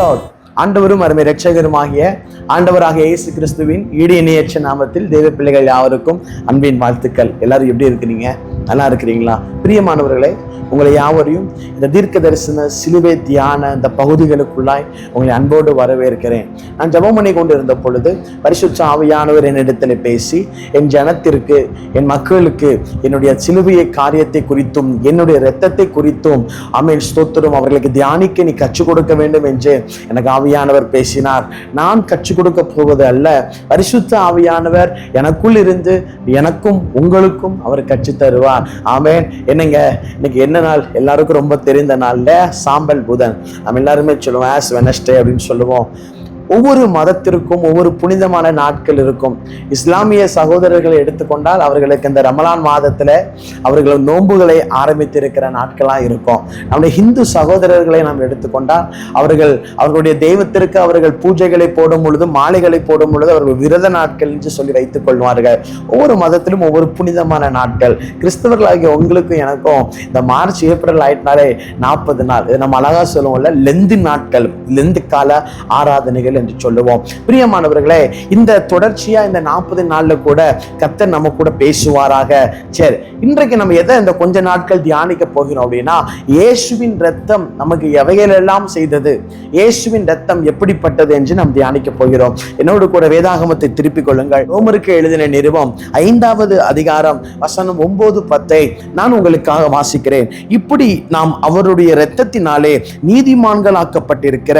Lord ஆண்டவரும் அருமை ரட்சகருமாகிய ஆண்டவராக இயேசு கிறிஸ்துவின் ஈடு இணையற்ற நாமத்தில் தேவ பிள்ளைகள் யாவருக்கும் அன்பின் வாழ்த்துக்கள். எல்லாரும் எப்படி இருக்கிறீங்க? நல்லா இருக்கிறீங்களா? பிரியமானவர்களே உங்களை யாவரையும் இந்த தீர்க்க தரிசன சிலுவை தியான இந்த பகுதிகளுக்குள்ளாய் உங்களை அன்போடு வரவேற்கிறேன். நான் ஜபம் பண்ணி கொண்டு இருந்த பொழுது பரிசுத்த ஆவியானவர் என்னிடத்தில் பேசி என் ஜனத்திற்கு என் மக்களுக்கு என்னுடைய சிலுவையை காரியத்தை குறித்தும் என்னுடைய இரத்தத்தை குறித்தும் அமேன் ஸ்தோத்திரம். அவர்களுக்கு தியானிக்க நீ கற்றுக் கொடுக்க வேண்டும் என்று எனக்கு ஆவியானவர் பேசினார். நான் கற்றுக் கொடுக்க போவது அல்ல. பரிசுத்த ஆவியானவர் எனக்குள் இருந்து எனக்கும் உங்களுக்கும் அவர் கற்றுத் தருவார். ஆமேன். என்னங்க? இன்னைக்கு என்ன நாள் எல்லாருக்கும் ரொம்ப தெரிந்த நாள்ல சாம்பல் புதன். நம்ம எல்லாருமே சொல்லுவோம் ஆஸ் வெனஸ்டே அப்படின்னு சொல்லுவோம். ஒவ்வொரு மதத்திற்கும் ஒவ்வொரு புனிதமான நாட்கள் இருக்கும். இஸ்லாமிய சகோதரர்களை எடுத்துக்கொண்டால் அவர்களுக்கு இந்த ரமலான் மாதத்தில் அவர்கள் நோன்புகளை ஆரம்பித்திருக்கிற நாட்களாக இருக்கும். நம்முடைய ஹிந்து சகோதரர்களை நாம் எடுத்துக்கொண்டால் அவர்கள் அவர்களுடைய தெய்வத்திற்கு அவர்கள் பூஜைகளை போடும் பொழுது மாலைகளை போடும் பொழுது அவர்கள் விரத நாட்கள் என்று சொல்லி வைத்துக் கொள்வார்கள். ஒவ்வொரு மதத்திலும் ஒவ்வொரு புனிதமான நாட்கள். கிறிஸ்தவர்களாகிய உங்களுக்கும் எனக்கும் இந்த மார்ச் ஏப்ரல் ஆயிட்டினாலே நாற்பது நாள். இது நம்ம அழகா சொல்லுவோம்ல லெந்து நாட்கள் லெந்து கால ஆராதனைகள் என்று சொல்லுவோம். பிரியமானவர்களே இந்த தொடர்ச்சியா இந்த நாற்பது நாள்ல கூட கத்தர் நம்ம கூட பேசுவாராக. சரி இன்றைக்கு நம்ம எதை இந்த கொஞ்ச நாட்கள் தியானிக்க போகிறோம் அப்படின்னா இயேசுவின் ரத்தம் நமக்கு எவைகளெல்லாம் செய்தது? இயேசுவின் ரத்தம் எப்படிப்பட்டது என்று நாம் தியானிக்க போகிறோம். என்னோடு கூட வேதாகமத்தை திருப்பிக் கொள்ளுங்கள். ரோமருக்கு எழுதின நிறுவம் ஐந்தாவது அதிகாரம் வசனம் ஒன்பது பத்தை நான் உங்களுக்காக வாசிக்கிறேன். இப்படி நாம் அவருடைய இரத்தத்தினாலே நீதிமான்களாக்கப்பட்டிருக்கிற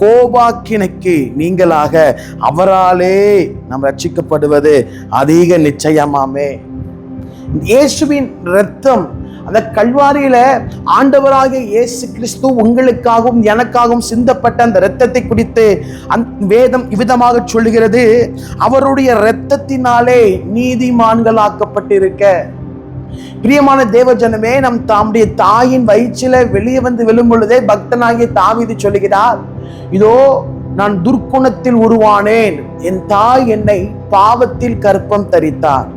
கோபாக்கினைக்கு நீங்களாக அவராலே நாம் ரட்சிக்கப்படுவது அதிக நிச்சயமாமே. இயேசுவின் இரத்தம் அந்த கல்வாரியில ஆண்டவராக இயேசு கிறிஸ்து உங்களுக்காகவும் எனக்காகவும் சிந்தப்பட்ட அந்த இரத்தத்தை குறித்து அந்த வேதம் இவ்விதமாக சொல்லுகிறது அவருடைய இரத்தத்தினாலே நீதிமான்களாக்கப்பட்டிருக்க. பிரியமான தேவஜனமே நம் தாமுடைய தாயின் வயிற்றில வெளியே வந்து விழும் பொழுதே பக்தனாகிய தாவிது சொல்லுகிறார் இதோ நான் துர்க்குணத்தில் உருவானேன். என் தாய் என்னை பாவத்தில் கற்பம் தரித்தார்.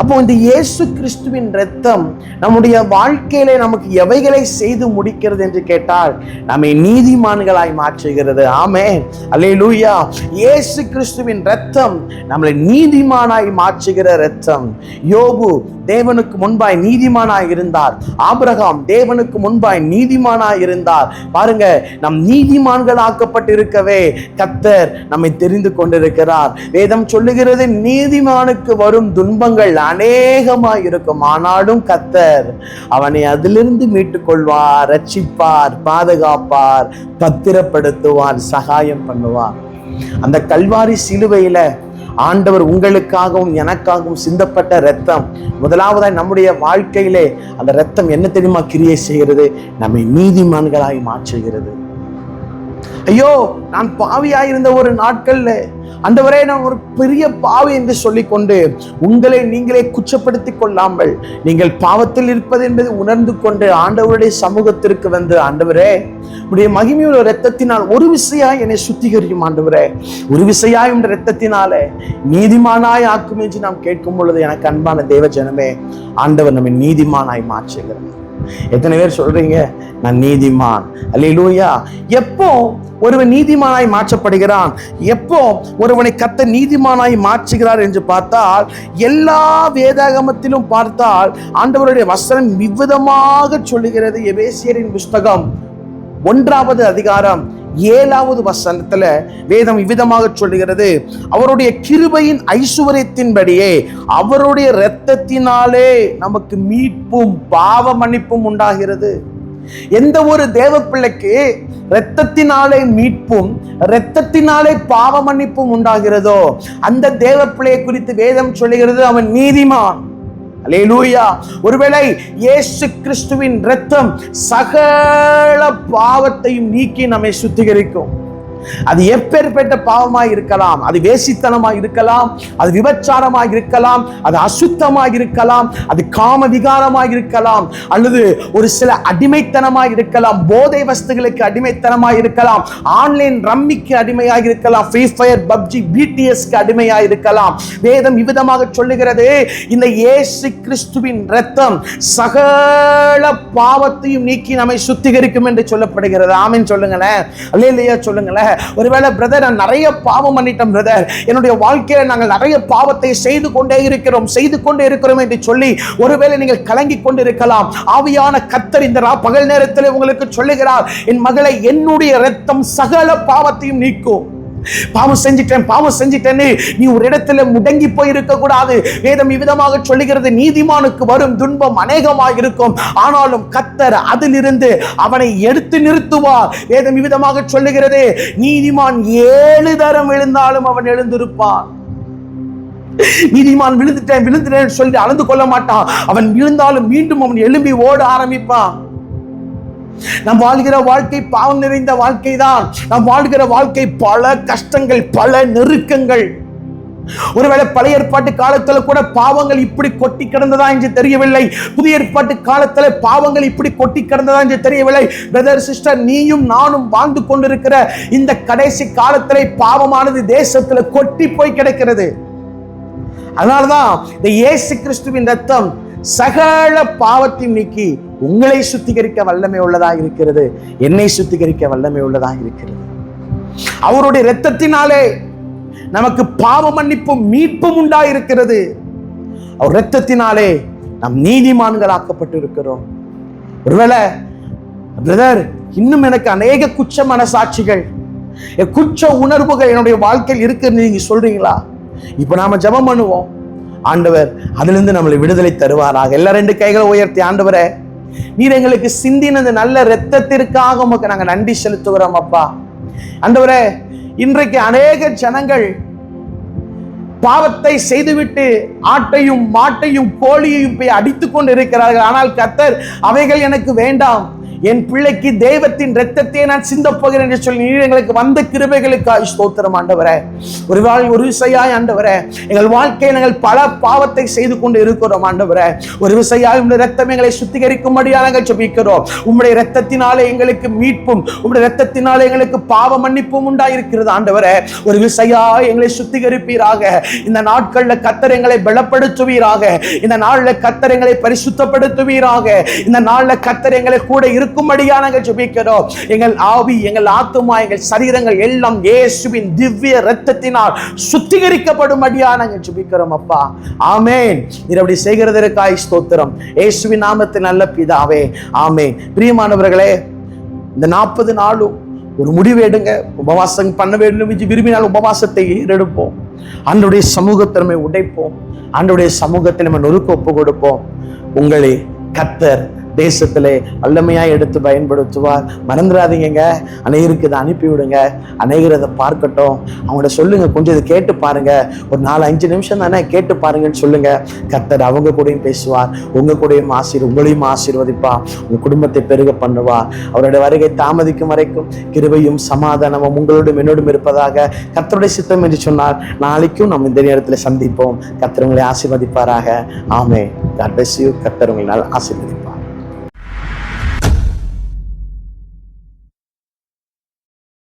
அப்போ இந்த இயேசு கிறிஸ்துவின் ரத்தம் நம்முடைய வாழ்க்கையில நமக்கு எவைகளை செய்து முடிக்கிறது என்று கேட்டால் நம்மை நீதிமான்களாய் மாற்றுகிறது. ஆமே அல்லே லூயா இயேசு கிறிஸ்துவின் ரத்தம் நம்மளை நீதிமானாய் மாற்றுகிற ரத்தம் யோபு தேவனுக்கு முன்பாய் நீதிமானாய் இருந்தார். ஆபிரகாம் தேவனுக்கு முன்பாய் நீதிமானாய் இருந்தார். பாருங்க நம் நீதிமான்களாக்கப்பட்டிருக்கவே கத்தர் நம்மை தெரிந்து கொண்டிருக்கிறார். வேதம் சொல்லுகிறது நீதிமானுக்கு வரும் துன்பங்கள் அநேகமாய் இருக்கும் ஆனாலும் கத்தர் அவனை அதிலிருந்து மீட்டுக்கொள்வார் ரட்சிப்பார் பாதுகாப்பார் பத்திரப்படுத்துவார் சகாயம் பண்ணுவார். அந்த கல்வாரி சிலுவையில ஆண்டவர் உங்களுக்காகவும் எனக்காகவும் சிந்தப்பட்ட ரத்தம் முதலாவதாய் நம்முடைய வாழ்க்கையிலே அந்த ரத்தம் என்ன தெரியுமா கிரியை செய்கிறது? நம்மை நீதிமான்களாய் மாற்றுகிறது. ஐயோ நான் பாவியாயிருந்த ஒரு நாட்கள்ல அந்தவரே நான் ஒரு பெரிய பாவி என்று சொல்லிக்கொண்டு உங்களை நீங்களே குச்சப்படுத்திக் கொள்ளாமல் நீங்கள் பாவத்தில் இருப்பது என்பதை உணர்ந்து கொண்டு ஆண்டவருடைய சமூகத்திற்கு வந்து ஆண்டவரே உடைய மகிமையுள்ள ரத்தத்தினால் ஒரு விசையாய் என்னை சுத்திகரிக்கும் ஆண்டவரே. ஒரு விசையாய் இந்த ரத்தத்தினாலே நீதிமானாய் ஆக்கும் என்று நாம் கேட்கும் பொழுது எனக்கு அன்பான தேவ ஜனமே ஆண்டவர் நம்மை நீதிமானாய் மாற்றுகிறார். எத்தனை பேர் சொல்றீங்க? நான் நீதிமான். அல்லேலூயா. எப்போ ஒருவன் நீதிமானாய் மாற்றப்படுகிறான்? எப்போ ஒருவனை கத்த நீதிமானாய் மாற்றுகிறார் என்று பார்த்தால் எல்லா வேதாகமத்திலும் பார்த்தால் ஆண்டவருடைய வசனம் இவ்விதமாக சொல்லுகிறது எபேசியரின் புஸ்தகம். ஒன்றாவது அதிகாரம். ஏழாவது வசனத்துல வேதம் இவ்விதமாக சொல்லுகிறது. அவருடைய கிருபையின் ஐஸ்வர்யத்தின்படியே அவருடைய இரத்தத்தினாலே நமக்கு மீட்பும் பாவ மன்னிப்பும் உண்டாகிறது. எந்த ஒரு தேவ பிள்ளைக்கு இரத்தத்தினாலே மீட்பும் இரத்தத்தினாலே பாவ மன்னிப்பும் உண்டாகிறதோ அந்த தேவ பிள்ளையை குறித்து வேதம் சொல்லுகிறது. அவன் நீதிமான். அல்லேலூயா ஒருவேளை இயேசு கிறிஸ்துவின் ரத்தம் சகல பாவத்தையும் நீக்கி நம்மை சுத்திகரிக்கும். அது எப்பேற்பட்ட பாவமாய் இருக்கலாம் அது வேசித்தனமாய் இருக்கலாம் அது விபச்சாரமாய் இருக்கலாம் அது அசுத்தமாய் இருக்கலாம் அது காம விகாரமாய் இருக்கலாம் அல்லது ஒரு சில அடிமைத்தனமாய் இருக்கலாம் போதை வஸ்துகளுக்கு அடிமைத்தனமாய் இருக்கலாம் ஆன்லைன் ரம்மிக்கு அடிமையாக இருக்கலாம் ஃப்ரீ ஃபயர் பப்ஜி பிடிஎஸ்க்கு அடிமையாக இருக்கலாம். வேதம் இவ்விதமாக சொல்லுகிறது இந்த இயேசு கிறிஸ்துவின் ரத்தம் சகல பாவத்தையும் நீக்கி நம்மை சுத்திகரிக்கும் என்று சொல்லப்படுகிறது. ஆமின் சொல்லுங்களேன். அல்லையா சொல்லுங்களேன். ஒருவேளை பிரதர் நான் நிறைய பாவம் பண்ணிட்டேன் பிரதர் என்னுடைய வாழ்க்கையில நாங்கள் நிறைய பாவத்தை செய்து கொண்டே இருக்கிறோம் செய்து கொண்டே இருக்கிறோம் என்று சொல்லி ஒருவேளை நீங்கள் கலங்கி கொண்டு இருக்கலாம் ஆவியான கத்தர் இந்த பகல் நேரத்தில் உங்களுக்கு சொல்லுகிறார் என் மகளை என்னுடைய ரத்தம் சகல பாவத்தையும் நீக்கும். பாவம் செஞ்சிட்டேன் பாவம் செஞ்சிட்டேன்னு நீ ஒரு இடத்துல முடங்கி போயிருக்க கூடாது. வேதம் இவ்விதமாக சொல்லுகிறது நீதிமானுக்கு வரும் துன்பம் அநேகமாக இருக்கும். ஆனாலும் கத்தர் அதிலிருந்து அவனை எடுத்து நிறுத்துவார். வேதம் இவ்விதமாக சொல்லுகிறது நீதிமான் ஏழு தரம் எழுந்தாலும் அவன் எழுந்திருப்பான். நீதிமான் விழுந்துட்டேன் விழுந்துட்டேன் சொல்லி அளந்து கொள்ள மாட்டான். அவன் விழுந்தாலும் மீண்டும் அவன் எழும்பி ஓட ஆரம்பிப்பான். நாம் வாழ்கிற வாழ்க்கை பாவம் நிறைந்த வாழ்க்கை தான் நாம் வாழ்கிற வாழ்க்கை பல கஷ்டங்கள் பல நெருக்கங்கள். ஒருவேளை பழைய ஏற்பாட்டு காலத்துல கூட பாவங்கள் இப்படி கொட்டி கிடந்ததா என்று தெரியவில்லை. புதிய ஏற்பாட்டு காலத்துல பாவங்கள் இப்படி கொட்டி கிடந்ததா என்று தெரியவில்லை. பிரதர் சிஸ்டர் நீயும் நானும் வாழ்ந்து கொண்டிருக்கிற இந்த கடைசி காலத்திலே பாவமானது தேசத்துல கொட்டி போய் கிடக்கிறது. அதனாலதான் இந்த இயேசு கிறிஸ்துவின் ரத்தம் சகல பாவத்தையும் நீக்கி உங்களை சுத்திகரிக்க வல்லமை உள்ளதாக இருக்கிறது என்னை சுத்திகரிக்க வல்லமை உள்ளதாக இருக்கிறது. அவருடைய இரத்தத்தினாலே நமக்கு பாவ மன்னிப்பும் மீட்பும் உண்டாயிருக்கிறது. அவர் இரத்தத்தினாலே நாம் நீதிமான்களாக்கப்பட்டு இருக்கிறோம் ஒருவேளை பிரதர் இன்னும் எனக்கு அநேக குச்ச மனசாட்சிகள் என் உணர்வுகள் என்னுடைய வாழ்க்கையில் இருக்குன்னு நீங்க சொல்றீங்களா? இப்ப நாம ஜெபம் பண்ணுவோம். ஆண்டவர் அதிலிருந்து நம்மளை விடுதலை தருவாராக. எல்லா ரெண்டு கைகளை உயர்த்தி ஆண்டவரை நீர் எங்களுக்கு சிந்தின நல்ல இரத்தத்திற்காக உமக்கு நாங்க நன்றி செலுத்துகிறோம் அப்பா. அந்தவரே இன்றைக்கு அநேக ஜனங்கள் பாவத்தை செய்துவிட்டு ஆட்டையும் மாட்டையும் கோழியையும் போய் அடித்துக் கொண்டு இருக்கிறார்கள் ஆனால் கத்தர் அவைகள் எனக்கு வேண்டாம். என் பிள்ளைக்கு தெய்வத்தின் ரத்தத்தை நான் சிந்தப்போகிறேன் என்று சொல்லி நீர் எங்களுக்கு வந்த கிருபைகளுக்காக ஸ்தோத்திரம் ஆண்டவரே. ஒரு வாழ் ஒரு விசையாய் ஆண்டவரே. எங்கள் வாழ்க்கையை நாங்கள் பல பாவத்தை செய்து கொண்டு இருக்கிறோம் ஆண்டவரே. ஒரு விசையாய் உங்களுடைய ரத்தம் எங்களை சுத்திகரிக்கும்படியாக நாங்கள் ஜெபிக்கிறோம். உங்களுடைய ரத்தத்தினாலே எங்களுக்கு மீட்பும் உங்களுடைய ரத்தத்தினாலே எங்களுக்கு பாவ மன்னிப்பும் உண்டாயிருக்கிறது ஆண்டவரே. ஒரு விசையாய் எங்களை சுத்திகரிப்பீராக. இந்த நாட்கள்ல கத்தர் எங்களை பலப்படுத்துவீராக. இந்த நாளில் கத்தர் எங்களை பரிசுத்தப்படுத்துவீராக. இந்த நாளில் கத்தர் எங்களை கூட இருக்க இருக்கும்படியாக நாங்கள் ஜெபிக்கிறோம். எங்கள் ஆவி எங்கள் ஆத்துமா எங்கள் சரீரங்கள் எல்லாம் இயேசுவின் திவ்ய ரத்தத்தினால் சுத்திகரிக்கப்படும்படியாக நாங்கள் ஜெபிக்கிறோம் அப்பா. ஆமேன். நீர் அப்படி செய்கிறதற்காய் ஸ்தோத்திரம். இயேசுவின் நாமத்தில் நல்ல பிதாவே. ஆமேன். பிரியமானவர்களே இந்த நாற்பது நாளும் ஒரு முடிவு எடுங்க. உபவாசம் பண்ண வேண்டும் என்று விரும்பினால் உபவாசத்தை ஏறெடுப்போம் ஆண்டுடைய சமூகத்திறமை உடைப்போம். அன்றைய சமூகத்தை நம்ம நொறுக்க ஒப்பு கொடுப்போம். உங்களை கத்தர் தேசத்திலே வல்லமையாக எடுத்து பயன்படுத்துவார். மறந்துடாதீங்க அநேகருக்கு இதை அனுப்பிவிடுங்க. அநேகர் அதை பார்க்கட்டும். அவங்கள்ட்ட சொல்லுங்கள் கொஞ்சம் இதை கேட்டு பாருங்கள் ஒரு நாலு அஞ்சு நிமிஷம் தானே கேட்டு பாருங்கன்னு சொல்லுங்கள் கத்தர் அவங்க கூடயும் பேசுவார். உங்கள் கூடயும் ஆசீர் உங்களையும் ஆசீர்வதிப்பா. உங்கள் குடும்பத்தை பெருக பண்ணுவார் அவருடைய வருகை தாமதிக்கும் வரைக்கும் கிருபையும் சமாதானமும் உங்களோடும் என்னோடும் இருப்பதாக கத்தருடைய சித்தம் என்று சொன்னார். நாளைக்கும் நம்ம இந்த நேரத்தில் சந்திப்போம். கத்தர் உங்களை ஆசீர்வதிப்பாராக. ஆமே God bless உங்களால் கத்தர் உங்களை ஆசீர்வதிப்பார்.